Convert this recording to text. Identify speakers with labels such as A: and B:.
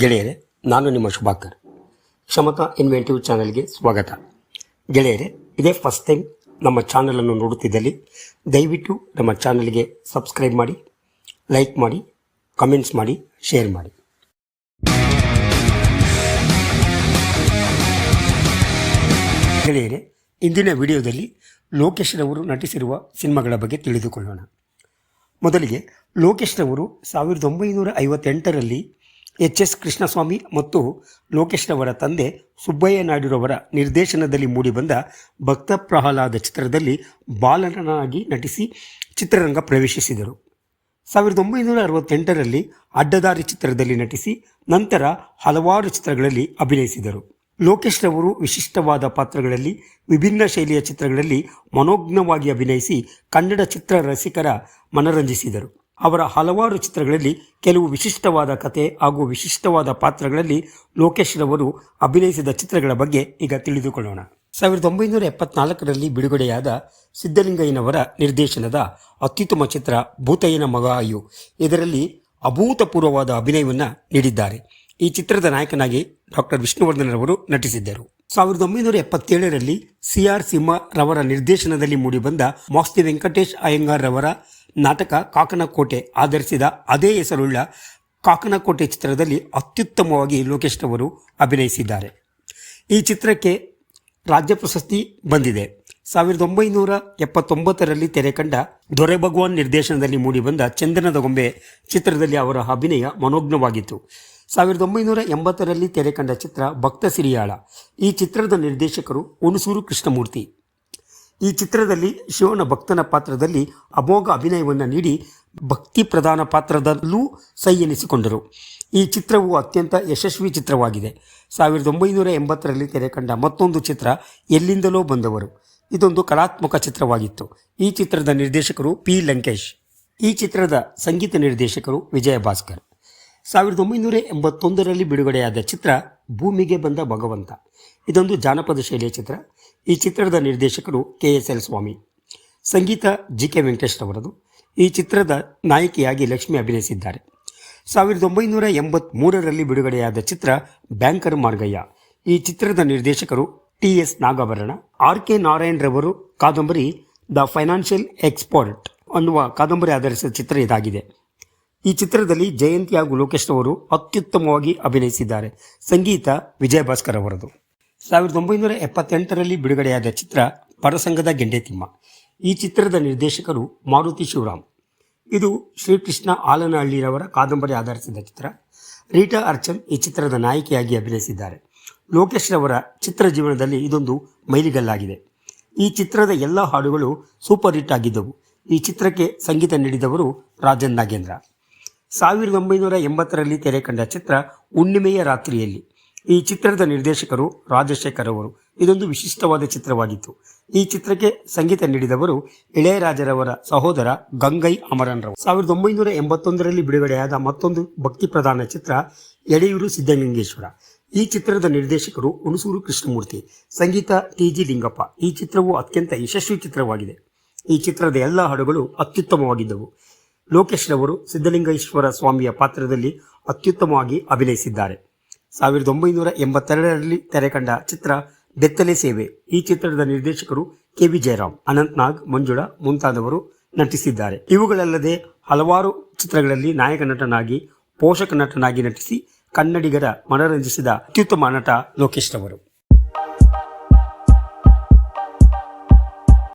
A: ಗೆಳೆಯರೆ, ನಾನು ನಿಮ್ಮ ಶುಭಾಕರ್. ಕ್ಷಮತಾ ಇನ್ವೆಂಟಿವ್ ಚಾನೆಲ್ಗೆ ಸ್ವಾಗತ. ಗೆಳೆಯರೆ, ಇದೇ ಫಸ್ಟ್ ಟೈಮ್ ನಮ್ಮ ಚಾನಲನ್ನು ನೋಡುತ್ತಿದ್ದಲ್ಲಿ, ದಯವಿಟ್ಟು ನಮ್ಮ ಚಾನಲ್ಗೆ ಸಬ್ಸ್ಕ್ರೈಬ್ ಮಾಡಿ, ಲೈಕ್ ಮಾಡಿ, ಕಮೆಂಟ್ಸ್ ಮಾಡಿ, ಶೇರ್ ಮಾಡಿ. ಗೆಳೆಯರೆ, ಇಂದಿನ ವಿಡಿಯೋದಲ್ಲಿ ಲೋಕೇಶ್ರವರು ನಟಿಸಿರುವ ಸಿನಿಮಾಗಳ ಬಗ್ಗೆ ತಿಳಿದುಕೊಳ್ಳೋಣ. ಮೊದಲಿಗೆ ಲೋಕೇಶ್ರವರು ಸಾವಿರದ ಒಂಬೈನೂರ ಐವತ್ತೆಂಟರಲ್ಲಿ ಎಚ್ ಎಸ್ ಕೃಷ್ಣಸ್ವಾಮಿ ಮತ್ತು ಲೋಕೇಶ್ ರವರ ತಂದೆ ಸುಬ್ಬಯ್ಯ ನಾಯ್ಡುರವರ ನಿರ್ದೇಶನದಲ್ಲಿ ಮೂಡಿಬಂದ ಭಕ್ತ ಪ್ರಹ್ಲಾದ ಚಿತ್ರದಲ್ಲಿ ಬಾಲನನಾಗಿ ನಟಿಸಿ ಚಿತ್ರರಂಗ ಪ್ರವೇಶಿಸಿದರು. ಸಾವಿರದ ಒಂಬೈನೂರ ಅರವತ್ತೆಂಟರಲ್ಲಿ ಅಡ್ಡದಾರಿ ಚಿತ್ರದಲ್ಲಿ ನಟಿಸಿ ನಂತರ ಹಲವಾರು ಚಿತ್ರಗಳಲ್ಲಿ ಅಭಿನಯಿಸಿದರು. ಲೋಕೇಶ್ ರವರು ವಿಶಿಷ್ಟವಾದ ಪಾತ್ರಗಳಲ್ಲಿ ವಿಭಿನ್ನ ಶೈಲಿಯ ಚಿತ್ರಗಳಲ್ಲಿ ಮನೋಜ್ಞವಾಗಿ ಅಭಿನಯಿಸಿ ಕನ್ನಡ ಚಿತ್ರ ರಸಿಕರ ಮನರಂಜಿಸಿದರು. ಅವರ ಹಲವಾರು ಚಿತ್ರಗಳಲ್ಲಿ ಕೆಲವು ವಿಶಿಷ್ಟವಾದ ಕತೆ ಹಾಗೂ ವಿಶಿಷ್ಟವಾದ ಪಾತ್ರಗಳಲ್ಲಿ ಲೋಕೇಶ್ ರವರು ಅಭಿನಯಿಸಿದ ಚಿತ್ರಗಳ ಬಗ್ಗೆ ಈಗ ತಿಳಿದುಕೊಳ್ಳೋಣ. ಸಾವಿರದ ಒಂಬೈನೂರ ಎಪ್ಪತ್ನಾಲ್ಕರಲ್ಲಿ ಬಿಡುಗಡೆಯಾದ ಸಿದ್ದಲಿಂಗಯ್ಯನವರ ನಿರ್ದೇಶನದ ಅತ್ಯುತ್ತಮ ಚಿತ್ರ ಭೂತಯ್ಯನ ಮಗ ಅಯ್ಯು ಇದರಲ್ಲಿ ಅಭೂತಪೂರ್ವವಾದ ಅಭಿನಯವನ್ನು ನೀಡಿದ್ದಾರೆ. ಈ ಚಿತ್ರದ ನಾಯಕನಾಗಿ ಡಾಕ್ಟರ್ ವಿಷ್ಣುವರ್ಧನ್ ರವರು ನಟಿಸಿದ್ದರು. ಸಾವಿರದ ಒಂಬೈನೂರ ಎಪ್ಪತ್ತೇಳರಲ್ಲಿ ಸಿ ಆರ್ ಸಿಂಹ ರವರ ನಿರ್ದೇಶನದಲ್ಲಿ ಮೂಡಿಬಂದ ಮಾಸ್ತಿ ವೆಂಕಟೇಶ್ ಅಯ್ಯಂಗಾರ್ ರವರ ನಾಟಕ ಕಾಕನಕೋಟೆ ಆಧರಿಸಿದ ಅದೇ ಹೆಸರುಳ್ಳ ಕಾಕನಕೋಟೆ ಚಿತ್ರದಲ್ಲಿ ಅತ್ಯುತ್ತಮವಾಗಿ ಲೋಕೇಶ್ ಅವರು ಅಭಿನಯಿಸಿದ್ದಾರೆ. ಈ ಚಿತ್ರಕ್ಕೆ ರಾಜ್ಯ ಪ್ರಶಸ್ತಿ ಬಂದಿದೆ. ಸಾವಿರದ ಒಂಬೈನೂರ ಎಪ್ಪತ್ತೊಂಬತ್ತರಲ್ಲಿ ತೆರೆಕಂಡ ದೊರೆ ಭಗವಾನ್ ನಿರ್ದೇಶನದಲ್ಲಿ ಮೂಡಿಬಂದ ಚಂದನದ ಗೊಂಬೆ ಚಿತ್ರದಲ್ಲಿ ಅವರ ಅಭಿನಯ ಮನೋಜ್ಞವಾಗಿತ್ತು. ಸಾವಿರದ ಒಂಬೈನೂರ ಎಂಬತ್ತರಲ್ಲಿ ತೆರೆಕಂಡ ಚಿತ್ರ ಭಕ್ತ ಸಿರಿಯಾಳ. ಈ ಚಿತ್ರದ ನಿರ್ದೇಶಕರು ಹುಣಸೂರು ಕೃಷ್ಣಮೂರ್ತಿ. ಈ ಚಿತ್ರದಲ್ಲಿ ಶಿವನ ಭಕ್ತನ ಪಾತ್ರದಲ್ಲಿ ಅಮೋಘ ಅಭಿನಯವನ್ನು ನೀಡಿ ಭಕ್ತಿ ಪ್ರಧಾನ ಪಾತ್ರದಲ್ಲೂ ಸೈ ಎನಿಸಿಕೊಂಡರು. ಈ ಚಿತ್ರವು ಅತ್ಯಂತ ಯಶಸ್ವಿ ಚಿತ್ರವಾಗಿದೆ. ಸಾವಿರದ ಒಂಬೈನೂರ ಎಂಬತ್ತರಲ್ಲಿ ತೆರೆಕಂಡ ಮತ್ತೊಂದು ಚಿತ್ರ ಎಲ್ಲಿಂದಲೋ ಬಂದವರು. ಇದೊಂದು ಕಲಾತ್ಮಕ ಚಿತ್ರವಾಗಿತ್ತು. ಈ ಚಿತ್ರದ ನಿರ್ದೇಶಕರು ಪಿ. ಲಂಕೇಶ್. ಈ ಚಿತ್ರದ ಸಂಗೀತ ನಿರ್ದೇಶಕರು ವಿಜಯ ಭಾಸ್ಕರ್. ಸಾವಿರದ ಒಂಬೈನೂರ ಎಂಬತ್ತೊಂದರಲ್ಲಿ ಬಿಡುಗಡೆಯಾದ ಚಿತ್ರ ಭೂಮಿಗೆ ಬಂದ ಭಗವಂತ. ಇದೊಂದು ಜಾನಪದ ಶೈಲಿಯ ಚಿತ್ರ. ಈ ಚಿತ್ರದ ನಿರ್ದೇಶಕರು ಕೆ ಎಸ್ ಎಲ್ ಸ್ವಾಮಿ. ಸಂಗೀತ ಜಿ ಕೆ ವೆಂಕಟೇಶ್ ಅವರದು ಈ ಚಿತ್ರದ ನಾಯಕಿಯಾಗಿ ಲಕ್ಷ್ಮಿ ಅಭಿನಯಿಸಿದ್ದಾರೆ. ಸಾವಿರದ ಒಂಬೈನೂರ ಎಂಬತ್ಮೂರರಲ್ಲಿ ಬಿಡುಗಡೆಯಾದ ಚಿತ್ರ ಬ್ಯಾಂಕರ್ ಮಾರ್ಗಯ್ಯ. ಈ ಚಿತ್ರದ ನಿರ್ದೇಶಕರು T S Nagabharana, R K Narayan ರವರು ಕಾದಂಬರಿ ದ ಫೈನಾನ್ಷಿಯಲ್ ಎಕ್ಸ್ಪರ್ಟ್ ಅನ್ನುವ ಕಾದಂಬರಿ ಆಧರಿಸಿದ ಚಿತ್ರ ಇದಾಗಿದೆ. ಈ ಚಿತ್ರದಲ್ಲಿ ಜಯಂತಿ ಹಾಗೂ ಲೋಕೇಶ್ ಅವರು ಅತ್ಯುತ್ತಮವಾಗಿ ಅಭಿನಯಿಸಿದ್ದಾರೆ. ಸಂಗೀತ ವಿಜಯ ಭಾಸ್ಕರ್ ಅವರದು. ಸಾವಿರದ ಒಂಬೈನೂರ ಎಪ್ಪತ್ತೆಂಟರಲ್ಲಿ ಬಿಡುಗಡೆಯಾದ ಚಿತ್ರ ಪರಸಂಗದ ಗೆಂಡೆತಿಮ್ಮ. ಈ ಚಿತ್ರದ ನಿರ್ದೇಶಕರು ಮಾರುತಿ ಶಿವರಾಮ್. ಇದು ಶ್ರೀಕೃಷ್ಣ ಆಲನಹಳ್ಳಿರವರ ಕಾದಂಬರಿ ಆಧರಿಸಿದ ಚಿತ್ರ. ರೀಟಾ ಅರ್ಚನ್ ಈ ಚಿತ್ರದ ನಾಯಕಿಯಾಗಿ ಅಭಿನಯಿಸಿದ್ದಾರೆ. ಲೋಕೇಶ್ ರವರ ಚಿತ್ರ ಜೀವನದಲ್ಲಿ ಇದೊಂದು ಮೈಲಿಗಲ್ಲಾಗಿದೆ. ಈ ಚಿತ್ರದ ಎಲ್ಲ ಹಾಡುಗಳು ಸೂಪರ್ ಹಿಟ್ ಆಗಿದ್ದವು. ಈ ಚಿತ್ರಕ್ಕೆ ಸಂಗೀತ ನೀಡಿದವರು ರಾಜನ್ ನಾಗೇಂದ್ರ. ಸಾವಿರದ ಒಂಬೈನೂರ ಎಂಬತ್ತರಲ್ಲಿ ತೆರೆ ಕಂಡ ಚಿತ್ರ ಹುಣ್ಣಿಮೆಯ ರಾತ್ರಿಯಲ್ಲಿ. ಈ ಚಿತ್ರದ ನಿರ್ದೇಶಕರು ರಾಜಶೇಖರ್ ಅವರು. ಇದೊಂದು ವಿಶಿಷ್ಟವಾದ ಚಿತ್ರವಾಗಿತ್ತು. ಈ ಚಿತ್ರಕ್ಕೆ ಸಂಗೀತ ನೀಡಿದವರು ಇಳೆಯರಾಜರವರ ಸಹೋದರ ಗಂಗೈ ಅಮರನ್ ರವರು ಸಾವಿರದ ಒಂಬೈನೂರ ಎಂಬತ್ತೊಂದರಲ್ಲಿ ಬಿಡುಗಡೆಯಾದ ಮತ್ತೊಂದು ಭಕ್ತಿ ಪ್ರಧಾನ ಚಿತ್ರ ಎಡೆಯೂರು ಸಿದ್ದಲಿಂಗೇಶ್ವರ ಈ ಚಿತ್ರದ ನಿರ್ದೇಶಕರು ಹುಣಸೂರು ಕೃಷ್ಣಮೂರ್ತಿ, ಸಂಗೀತ ಟಿ ಜಿ ಲಿಂಗಪ್ಪ. ಈ ಚಿತ್ರವು ಅತ್ಯಂತ ಯಶಸ್ವಿ ಚಿತ್ರವಾಗಿದೆ. ಈ ಚಿತ್ರದ ಎಲ್ಲ ಹಾಡುಗಳು ಅತ್ಯುತ್ತಮವಾಗಿದ್ದವು. ಲೋಕೇಶ್ ರವರು ಸಿದ್ದಲಿಂಗೇಶ್ವರ ಸ್ವಾಮಿಯ ಪಾತ್ರದಲ್ಲಿ ಅತ್ಯುತ್ತಮವಾಗಿ ಅಭಿನಯಿಸಿದ್ದಾರೆ. ಸಾವಿರದ ಒಂಬೈನೂರ ಎಂಬತ್ತೆರಡರಲ್ಲಿ ತೆರೆಕಂಡ ಚಿತ್ರ ಬೆತ್ತಲೆ ಸೇವೆ. ಈ ಚಿತ್ರದ ನಿರ್ದೇಶಕರು ಕೆ. ವಿ. ಜಯರಾಮ್, ಅನಂತ್ ನಾಗ್, ಮಂಜುಳಾ ಮುಂತಾದವರು ನಟಿಸಿದ್ದಾರೆ. ಇವುಗಳಲ್ಲದೆ ಹಲವಾರು ಚಿತ್ರಗಳಲ್ಲಿ ನಾಯಕ ನಟನಾಗಿ, ಪೋಷಕ ನಟನಾಗಿ ನಟಿಸಿ ಕನ್ನಡಿಗರ ಮನರಂಜಿಸಿದ ಅತ್ಯುತ್ತಮ ನಟ ಲೋಕೇಶ್ ರವರು.